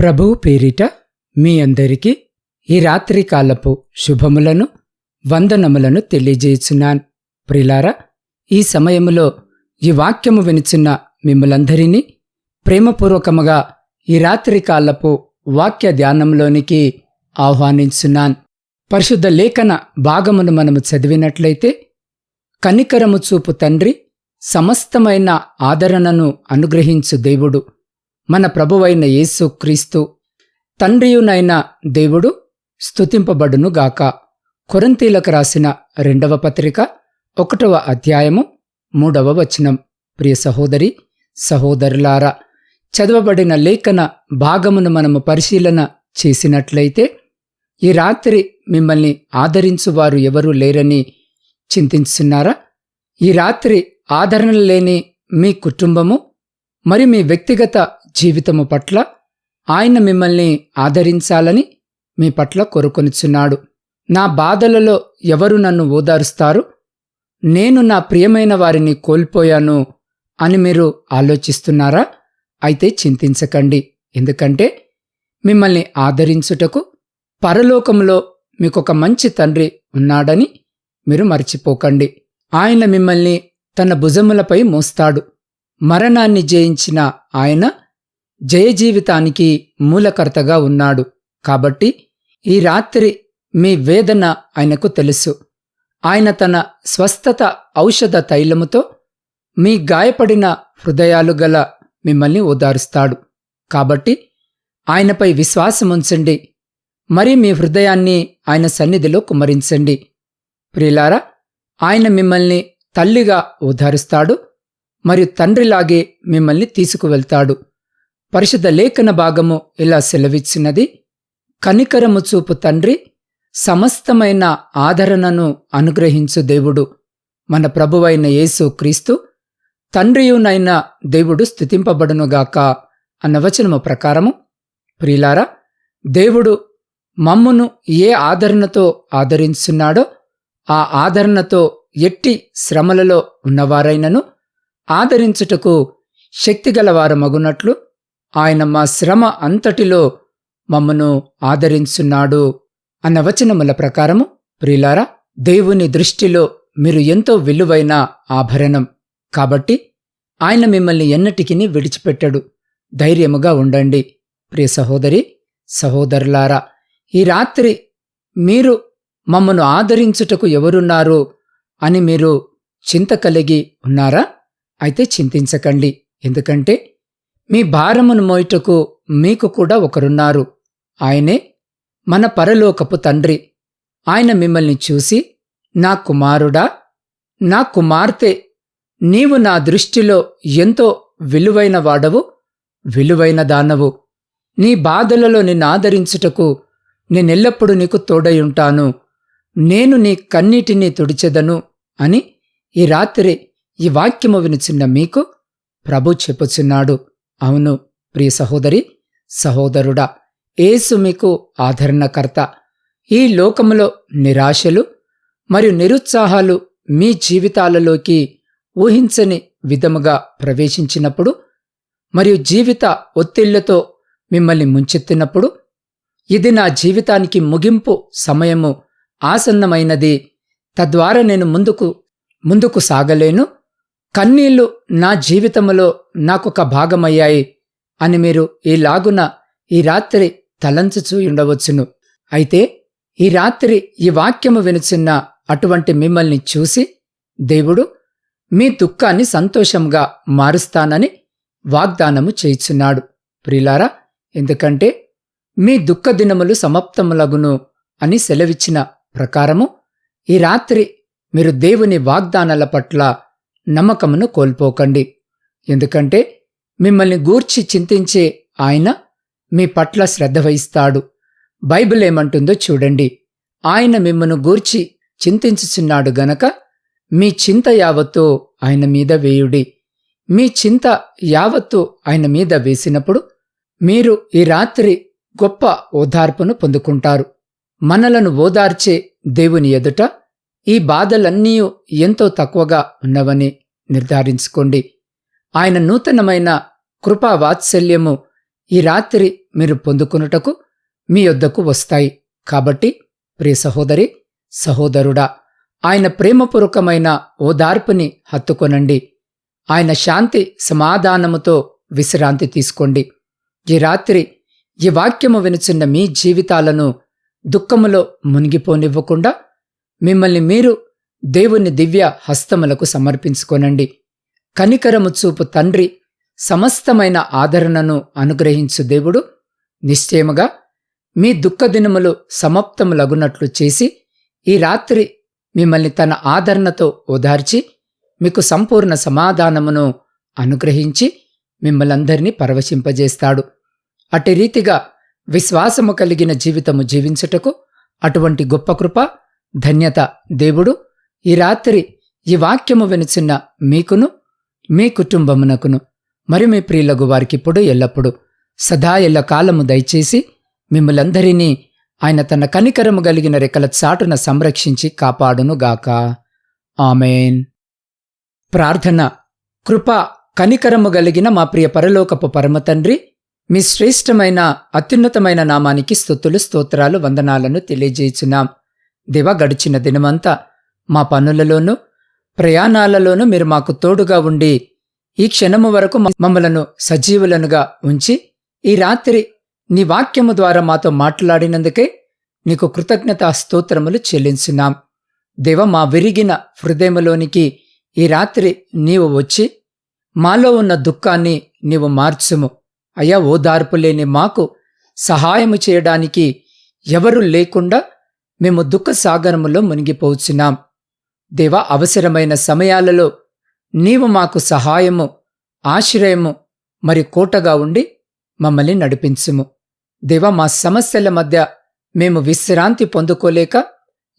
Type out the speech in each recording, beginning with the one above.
ప్రభువు పేరిట మీ అందరికీ ఈ రాత్రి కాలపు శుభములను వందనములను తెలియజేయుచున్నాను. ప్రిలారా ఈ సమయములో ఈ వాక్యము వినిచున్న మిమ్మలందరినీ ప్రేమపూర్వకముగా ఈ రాత్రి కాలపు వాక్య ధ్యానంలోనికి ఆహ్వానించున్నాను. పరిశుద్ధ లేఖన భాగమును మనము చదివినట్లయితే కనికరము చూపు తండ్రి సమస్తమైన ఆదరణను అనుగ్రహించు దేవుడు. మన ప్రభువైన యేసు క్రీస్తు తండ్రియునైన దేవుడు స్తుతింపబడునుగాక కొరంతీలకు రాసిన రెండవ పత్రిక ఒకటవ అధ్యాయము మూడవ వచనం. ప్రియ సహోదరి సహోదరులారా చదవబడిన లేఖన భాగమును మనము పరిశీలన చేసినట్లయితే ఈ రాత్రి మిమ్మల్ని ఆదరించువారు ఎవరూ లేరని చింతిస్తున్నారా ఈ రాత్రి ఆదరణ లేని మీ కుటుంబము మరి మీ వ్యక్తిగత జీవితము పట్ల ఆయన మిమ్మల్ని ఆదరించాలని మీ పట్ల కోరుకొనిచున్నాడు. నా బాధలలో ఎవరు నన్ను ఓదారుస్తారు? నేను నా ప్రియమైన వారిని కోల్పోయాను అని మీరు ఆలోచిస్తున్నారా? అయితే చింతించకండి. ఎందుకంటే మిమ్మల్ని ఆదరించుటకు పరలోకంలో మీకొక మంచి తండ్రి ఉన్నాడని మీరు మర్చిపోకండి. ఆయన మిమ్మల్ని తన భుజములపై మోస్తాడు. మరణాన్ని జయించిన ఆయన జయజీవితానికి మూలకర్తగా ఉన్నాడు. కాబట్టి ఈ రాత్రి మీ వేదన ఆయనకు తెలుసు. ఆయన తన స్వస్థత ఔషధ తైలముతో మీ గాయపడిన హృదయాలు గల మిమ్మల్ని ఓదారుస్తాడు. కాబట్టి ఆయనపై విశ్వాసముంచండి. మరి మీ హృదయాన్ని ఆయన సన్నిధిలో కుమరించండి ప్రియులారా ఆయన మిమ్మల్ని తల్లిగా ఓదారుస్తాడు. మరియు తండ్రిలాగే మిమ్మల్ని తీసుకువెళ్తాడు. పరిశుద్ధ లేఖన భాగము ఇలా సెలవిచ్చినది. కనికరము చూపు తండ్రి సమస్తమైన ఆదరణను అనుగ్రహించు దేవుడు మన ప్రభువైన యేసు క్రీస్తు తండ్రియునైన దేవుడు స్థుతింపబడునుగాక అన్న వచనము ప్రకారము. ప్రియులారా దేవుడు మమ్మును ఏ ఆదరణతో ఆదరించున్నాడో ఆ ఆదరణతో ఎట్టి శ్రమలలో ఉన్నవారైనను ఆదరించుటకు శక్తిగలవారమగునట్లు ఆయన మా శ్రమ అంతటిలో మమ్మను ఆదరించున్నాడు అన్న వచనముల ప్రకారము ప్రిలారా దేవుని దృష్టిలో మీరు ఎంతో విలువైన ఆభరణం. కాబట్టి ఆయన మిమ్మల్ని ఎన్నటికిని విడిచిపెట్టడు. ధైర్యముగా ఉండండి. ప్రియ సహోదరి సహోదరులారా ఈ రాత్రి మీరు మమ్మను ఆదరించుటకు ఎవరున్నారు అని మీరు చింత కలిగి ఉన్నారా? అయితే చింతించకండి. ఎందుకంటే మీ భారమును మోయుటకు మీకు కూడా ఒకరున్నారు. ఆయనే మన పరలోకపు తండ్రి. ఆయన మిమ్మల్ని చూసి నా కుమారుడా నా కుమార్తె నీవు నా దృష్టిలో ఎంతో విలువైన వాడవు విలువైన దానవు. నీ బాధలలో నిన్ను ఆదరించుటకు నేనెల్లప్పుడూ నీకు తోడయుంటాను నేను నీ కన్నీటిని తుడిచెదను అని ఈ రాత్రి ఈ వాక్యము వినిచిన్న మీకు ప్రభు చెప్పుచున్నాడు. అవును ప్రియ సహోదరి సహోదరుడా ఏసు మీకు ఆదరణకర్త. ఈ లోకములో నిరాశలు మరియు నిరుత్సాహాలు మీ జీవితాలలోకి ఊహించని విధముగా ప్రవేశించినప్పుడు మరియు జీవిత ఒత్తిళ్ళతో మిమ్మల్ని ముంచెత్తినప్పుడు ఇది నా జీవితానికి ముగింపు సమయము ఆసన్నమైనది. తద్వారా నేను ముందుకు ముందుకు సాగలేను. కన్నీళ్ళు నా జీవితములో నాకొక భాగమయ్యాయి అని మీరు ఈలాగున ఈ రాత్రి తలంచుచూ ఉండవచ్చును. అయితే ఈ రాత్రి ఈ వాక్యము వినుచున్న అటువంటి మిమ్మల్ని చూసి దేవుడు మీ దుఃఖాన్ని సంతోషంగా మారుస్తానని వాగ్దానము చేయుచున్నాడు. ప్రిలారా ఎందుకంటే మీ దుఃఖ దినములు సమాప్తములగును అని సెలవిచ్చిన ప్రకారము ఈ రాత్రి మీరు దేవుని వాగ్దానాల పట్ల నమ్మకమును కోల్పోకండి. ఎందుకంటే మిమ్మల్ని గూర్చి చింతించే ఆయన మీ పట్ల శ్రద్ధ వహిస్తాడు. బైబిల్ ఏమంటుందో చూడండి. ఆయన మిమ్మను గూర్చి చింతించుచున్నాడు గనక మీ చింత యావత్తు ఆయన మీద వేయుడి. మీ చింత యావత్తు ఆయన మీద వేసినప్పుడు మీరు ఈ రాత్రి గొప్ప ఓదార్పును పొందుకుంటారు. మనలను ఓదార్చే దేవుని ఎదుట ఈ బాధలన్నీ ఎంతో తక్కువగా ఉన్నవని నిర్ధారించుకోండి. ఆయన నూతనమైన కృపా వాత్సల్యము ఈ రాత్రి మీరు పొందుకున్నటకు మీ యొద్దకు వస్తాయి. కాబట్టి ప్రియ సహోదరి సహోదరుడా ఆయన ప్రేమపూర్వకమైన ఓదార్పుని హత్తుకొనండి. ఆయన శాంతి సమాధానముతో విశ్రాంతి తీసుకోండి. ఈ రాత్రి ఈ వాక్యము వినుచున్న మీ జీవితాలను దుఃఖములో మునిగిపోనివ్వకుండా మిమ్మల్ని మీరు దేవుని దివ్య హస్తములకు సమర్పించుకోనండి. కనికరము చూపు తండ్రి సమస్తమైన ఆదరణను అనుగ్రహించు దేవుడు. నిశ్చయముగా మీ దుఃఖ దినములు సమాప్తములగునట్లు చేసి ఈ రాత్రి మిమ్మల్ని తన ఆదరణతో ఓదార్చి మీకు సంపూర్ణ సమాధానమును అనుగ్రహించి మిమ్మలందరినీ పరవశింపజేస్తాడు. అటు రీతిగా విశ్వాసము కలిగిన జీవితము జీవించుటకు అటువంటి గొప్ప కృప ధన్యత దేవుడు ఈ రాత్రి ఈ వాక్యము వినుచున్న మీకును మీ కుటుంబమునకును మరి మీ ప్రియులకు వారికిప్పుడు ఎల్లప్పుడు సదా ఎల్ల కాలము దయచేసి మిమ్మలందరినీ ఆయన తన కనికరము కలిగిన రెక్కల చాటున సంరక్షించి కాపాడునుగాక ఆమెన్. ప్రార్థన కృప కనికరము కలిగిన మా ప్రియ పరలోకపు పరమతండ్రి మీ శ్రేష్టమైన అత్యున్నతమైన నామానికి స్థుతులు స్తోత్రాలు వందనాలను తెలియజేయుచున్నాం. దివ గడిచిన దినమంతా మా పనులలోనూ ప్రయాణాలలోనూ మీరు మాకు తోడుగా ఉండి ఈ క్షణము వరకు మమ్మలను సజీవులనుగా ఉంచి ఈ రాత్రి నీ వాక్యము ద్వారా మాతో మాట్లాడినందుకే నీకు కృతజ్ఞత స్తోత్రములు చెల్లించున్నాం. దేవ మా విరిగిన హృదయములోనికి ఈ రాత్రి నీవు వచ్చి మాలో ఉన్న దుఃఖాన్ని నీవు మార్చుము. అయ్యా ఓదార్పు లేని మాకు సహాయము చేయడానికి ఎవరు లేకుండా మేము దుఃఖ సాగరములో మునిగిపోచున్నాం. దేవా అవసరమైన సమయాలలో నీవు మాకు సహాయము ఆశ్రయము మరి కోటగా ఉండి మమ్మల్ని నడిపించుము. దేవ మా సమస్యల మధ్య మేము విశ్రాంతి పొందుకోలేక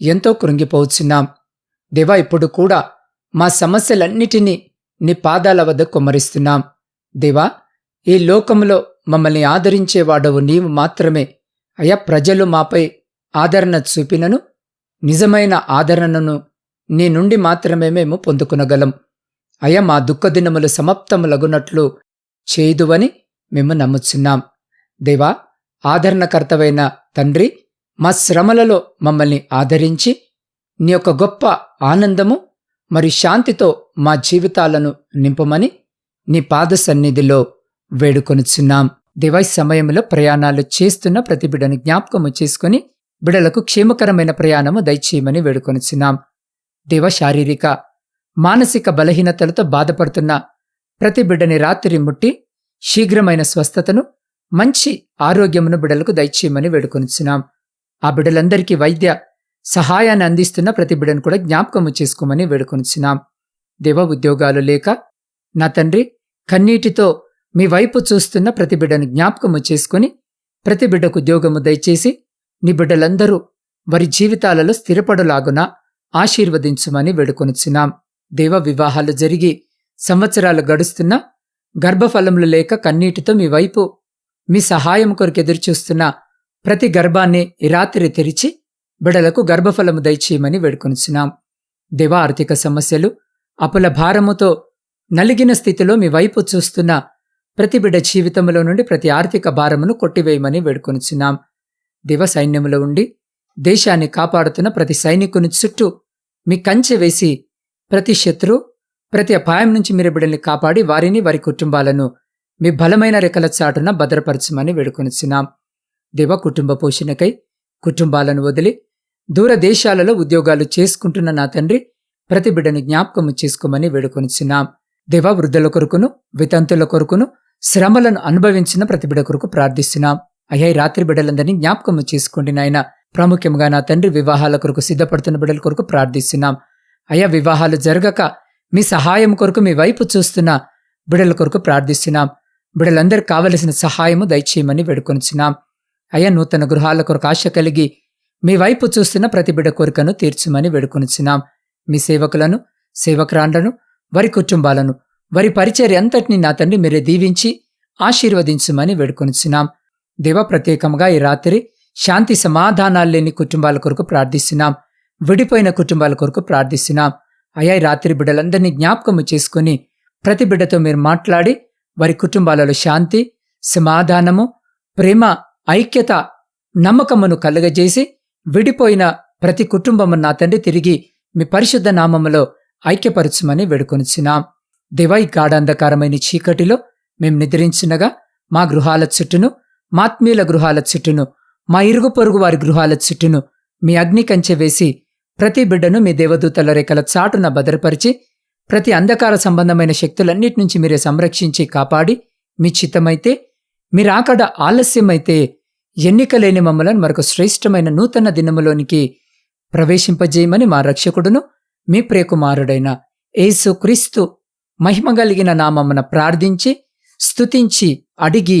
ఎంతో కృంగిపోచున్నాం. దేవా ఇప్పుడు కూడా మా సమస్యలన్నిటినీ నీ పాదాల వద్ద కుమ్మరిస్తున్నాం. దేవా ఈ లోకంలో మమ్మల్ని ఆదరించేవాడవు నీవు మాత్రమే. అయా ప్రజలు మాపై ఆదరణ చూపినను నిజమైన ఆదరణను నీ నుండి మాత్రమే మేము పొందుకునగలం. అయ మా దుఃఖదినములు సమాప్తములగునట్లు చేయుదువని మేము నమ్ముచున్నాం. దేవా ఆదరణకర్తవైన తండ్రి మా శ్రమలలో మమ్మల్ని ఆదరించి నీ యొక్క గొప్ప ఆనందము మరి శాంతితో మా జీవితాలను నింపమని నీ పాద సన్నిధిలో వేడుకొనుచున్నాం. దివై సమయంలో ప్రయాణాలు చేస్తున్న ప్రతిబిడను జ్ఞాపకము చేసుకుని బిడలకు క్షేమకరమైన ప్రయాణము దయచేయమని వేడుకొనిచున్నాం. దేవ శారీరక మానసిక బలహీనతలతో బాధపడుతున్న ప్రతి బిడ్డని రాత్రి ముట్టి శీఘ్రమైన స్వస్థతను మంచి ఆరోగ్యమును బిడలకు దయచేయమని వేడుకొనిచున్నాం. ఆ బిడ్డలందరికీ వైద్య సహాయాన్ని అందిస్తున్న ప్రతి బిడ్డను కూడా జ్ఞాపకము చేసుకోమని వేడుకొనిచున్నాం. దేవ ఉద్యోగాలు లేక నా తండ్రి కన్నీటితో మీ వైపు చూస్తున్న ప్రతి బిడ్డను జ్ఞాపకము చేసుకుని ప్రతి బిడ్డకు ఉద్యోగము దయచేసి నీ బిడ్డలందరూ వారి జీవితాలలో స్థిరపడులాగున ఆశీర్వదించుమని వేడుకొనిచున్నాం. దేవ వివాహాలు జరిగి సంవత్సరాలు గడుస్తున్నా గర్భఫలములు లేక కన్నీటితో మీ వైపు మీ సహాయం కొరకు ఎదురుచూస్తున్న ప్రతి గర్భాన్ని రాత్రి తెరిచి బిడలకు గర్భఫలము దయచేయమని వేడుకొనిచున్నాం. దేవ ఆర్థిక సమస్యలు అపుల భారముతో నలిగిన స్థితిలో మీ వైపు చూస్తున్న ప్రతి బిడ్డ జీవితంలో నుండి ప్రతి ఆర్థిక భారమును కొట్టివేయమని వేడుకొనిచున్నాం. దివసైన్యములో ఉండి దేశాన్ని కాపాడుతున్న ప్రతి సైనికుని చుట్టూ మీ కంచె వేసి ప్రతి శత్రు ప్రతి అపాయం నుంచి మీరు బిడ్డల్ని కాపాడి వారిని వారి కుటుంబాలను మీ బలమైన రెక్కల చాటున భద్రపరచమని వేడుకొనిచున్నాం. దివ కుటుంబ పోషణకై కుటుంబాలను వదిలి దూర దేశాలలో ఉద్యోగాలు చేసుకుంటున్న నా తండ్రి ప్రతి బిడ్డను జ్ఞాపకము చేసుకోమని వేడుకొనిచున్నాం. దేవ వృద్ధుల కొరకును వితంతుల కొరకును శ్రమలను అనుభవించిన ప్రతి బిడ్డ కొరకు ప్రార్థిస్తున్నాం. అయ్యా ఈ రాత్రి బిడ్డలందరినీ జ్ఞాపకం చేసుకోండి నాయన. ప్రాముఖ్యంగా నా తండ్రి వివాహాల కొరకు సిద్ధపడుతున్న బిడ్డల కొరకు ప్రార్థిస్తున్నాం. అయ్యా వివాహాలు జరగక మీ సహాయం కొరకు మీ వైపు చూస్తున్న బిడల కొరకు ప్రార్థిస్తున్నాం. బిడలందరికి కావలసిన సహాయము దయచేయమని వేడుకొనిచున్నాం. అయ్యా నూతన గృహాల కొరకు ఆశ కలిగి మీ వైపు చూస్తున్న ప్రతి బిడ కోరికను తీర్చమని వేడుకొనిచున్నాం. మీ సేవకులను సేవకురాండ్లను వారి కుటుంబాలను వారి పరిచర్య అంతటిని నా తండ్రి మీరే దీవించి ఆశీర్వదించుమని వేడుకొనిచున్నాం. దేవ ప్రత్యేకంగా ఈ రాత్రి శాంతి సమాధానాలు లేని కుటుంబాల కొరకు ప్రార్థిస్తున్నాం. విడిపోయిన కుటుంబాల కొరకు ప్రార్థిస్తున్నాం. అయ్యా ఈ రాత్రి బిడ్డలందరినీ జ్ఞాపకము చేసుకుని ప్రతి బిడ్డతో మీరు మాట్లాడి వారి కుటుంబాలలో శాంతి సమాధానము ప్రేమ ఐక్యత నమ్మకమును కలుగజేసి విడిపోయిన ప్రతి కుటుంబము నా తండ్రి తిరిగి మీ పరిశుద్ధ నామములో ఐక్యపరచుమని వేడుకొనిచున్నాం. దివై గాఢాంధకారమైన చీకటిలో మేం నిద్రించినగా మా గృహాల చుట్టూను మాత్మీయుల గృహాల చుట్టూను మా ఇరుగు పొరుగు వారి గృహాల చుట్టూను మీ అగ్ని కంచె వేసి ప్రతి బిడ్డను మీ దేవదూతల రేఖల చాటున భద్రపరిచి ప్రతి అంధకార సంబంధమైన శక్తులన్నిటి నుంచి మీరే సంరక్షించి కాపాడి మీ చిత్తమైతే మీరాకడ ఆలస్యమైతే ఎన్నికలేని మమ్మలను మరొక శ్రేష్టమైన నూతన దినములోనికి ప్రవేశింపజేయమని మా రక్షకుడును మీ ప్రియకుమారుడైన యేసు క్రీస్తు మహిమ కలిగిన నామమున ప్రార్థించి స్తుతించి అడిగి